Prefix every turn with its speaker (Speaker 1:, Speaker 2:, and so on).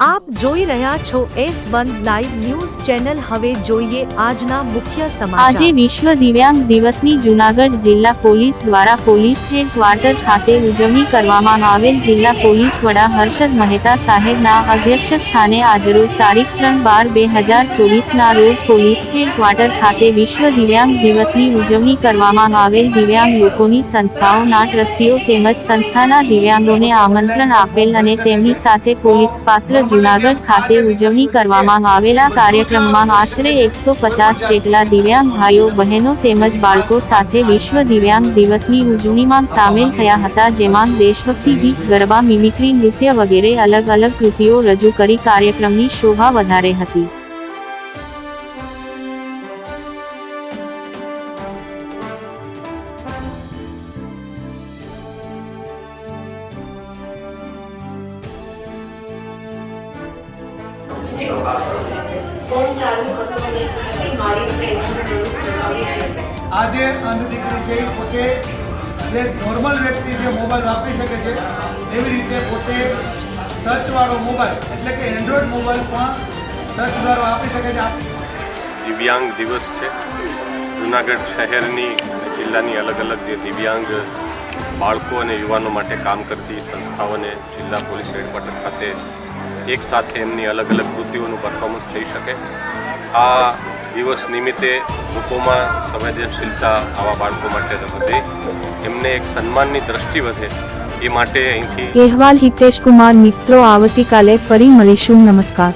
Speaker 1: આપ જોઈ રહ્યા છો S one live news channel. હવે જોઈએ આજના મુખ્ય
Speaker 2: આજે વિશ્વ દિવ્યાંગ દિવસની જૂનાગઢ જિલ્લા પોલીસ દ્વારા પોલીસ હેડક્વાર્ટર ખાતે ઉજવણી કરવામાં આવેલ જિલ્લા પોલીસ વડા હર્ષદ મહેતા સાહેબના અધ્યક્ષ સ્થાને આજરોજ તારીખ ત્રણ બાર બે હજાર ચોવીસના રોજ પોલીસ હેડક્વાર્ટર ખાતે વિશ્વ દિવ્યાંગ દિવસની ઉજવણી કરવામાં આવેલ દિવ્યાંગ લોકોની સંસ્થાઓના ટ્રસ્ટીઓ તેમજ સંસ્થાના દિવ્યાંગોને આમંત્રણ આપેલ અને તેમની સાથે પોલીસ પાત્ર જૂનાગઢ ખાતે ઉજવણી કરવામાં આવેલા કાર્યક્રમમાં આશરે એકસો પચાસ જેટલા દિવ્યાંગ ભાઈઓ, બહેનો તેમજ બાળકો સાથે વિશ્વ દિવ્યાંગ દિવસની ઉજવણીમાં સામેલ થયા હતા, જેમાં દેશભક્તિ ગીત, ગરબા મિમિક્રી નૃત્ય વગેરે અલગ અલગ કૃતિઓ રજૂ કરી કાર્યક્રમની શોભા વધારે હતી.
Speaker 3: આજે અંધ દીકરી છે પોતે જે નોર્મલ વ્યક્તિ જે મોબાઈલ વાપરી શકે છે, એવી રીતે પોતે ટચવાળો મોબાઈલ એટલે કે એન્ડ્રોઈડ મોબાઈલ પણ ટચ દ્વારા વાપરી શકે છે.
Speaker 4: દિવ્યાંગ દિવસ છે. જુનાગઢ શહેરની જિલ્લાની અલગ અલગ જે દિવ્યાંગ બાળકો અને યુવાનો માટે કામ કરતી સંસ્થાઓને જિલ્લા પોલીસ હેડક્વાર્ટર ખાતે એક સાથે એમની અલગ અલગ કૃતિઓનું પરફોર્મન્સ થઈ શકે. આ દિવસ નિમિત્તે લોકોમાં સંવેદનશીલતા આવા બાળકો માટે વધે એમને એક સન્માનની દ્રષ્ટિ વધે એ માટે અહીંથી
Speaker 5: અહેવાલ હિતેશ કુમાર મિત્રો, આવતીકાલે ફરી મળીશું. નમસ્કાર.